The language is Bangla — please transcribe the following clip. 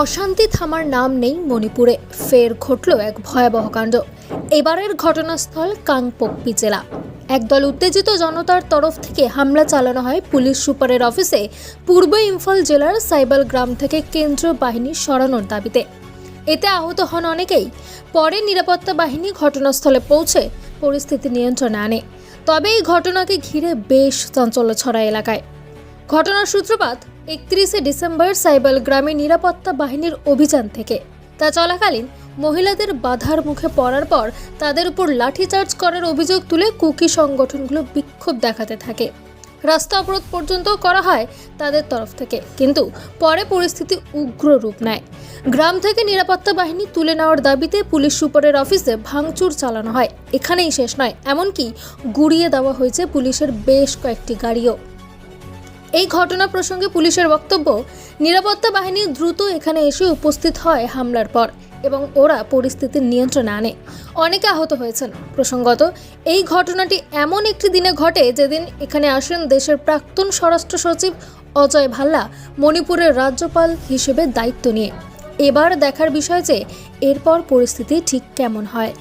অশান্তি থামার নাম নেই মণিপুরে। ফের ঘটল এক ভয়াবহ কাণ্ড। এবারের ঘটনাস্থল কাংপোকপি জেলা। একদল উত্তেজিত জনতার তরফ থেকে হামলা চালানো হয় পুলিশ সুপারের অফিসে, পূর্ব ইম্ফল জেলার সাইবাল গ্রাম থেকে কেন্দ্রীয় বাহিনী সরানোর দাবিতে। এতে আহত হন অনেকেই। পরে নিরাপত্তা বাহিনী ঘটনাস্থলে পৌঁছে পরিস্থিতি নিয়ন্ত্রণে আনে। তবে এই ঘটনাকে ঘিরে বেশ চাঞ্চল্য ছড়া এলাকায়। ঘটনার সূত্রপাত একত্রিশে ডিসেম্বর সাইবাল গ্রামে নিরাপত্তা বাহিনীর অভিযান থেকে। তা চলাকালীন মহিলাদের বাধার মুখে পড়ার পর তাদের উপর লাঠিচার্জ করার অভিযোগ তুলে কুকি সংগঠনগুলো বিক্ষোভ দেখাতে থাকে। রাস্তা অবরোধ পর্যন্ত করা হয় তাদের তরফ থেকে, কিন্তু পরে পরিস্থিতি উগ্র রূপ নেয়। গ্রাম থেকে নিরাপত্তা বাহিনী তুলে নেওয়ার দাবিতে পুলিশ সুপারের অফিসে ভাঙচুর চালানো হয়। এখানেই শেষ নয়, এমনকি গুড়িয়ে দেওয়া হয়েছে পুলিশের বেশ কয়েকটি গাড়িও। এই ঘটনা প্রসঙ্গে পুলিশের বক্তব্য, নিরাপত্তা বাহিনী দ্রুত এখানে এসে উপস্থিত হয় হামলার পর এবং ওরা পরিস্থিতির নিয়ন্ত্রণে আনে। অনেকে আহত হয়েছেন। প্রসঙ্গত, এই ঘটনাটি এমন একটি দিনে ঘটে যেদিন এখানে আসেন দেশের প্রাক্তন স্বরাষ্ট্র সচিব অজয় ভাল্লা, মণিপুরের রাজ্যপাল হিসেবে দায়িত্ব নিয়ে। এবার দেখার বিষয় যে, এরপর পরিস্থিতি ঠিক কেমন হয়।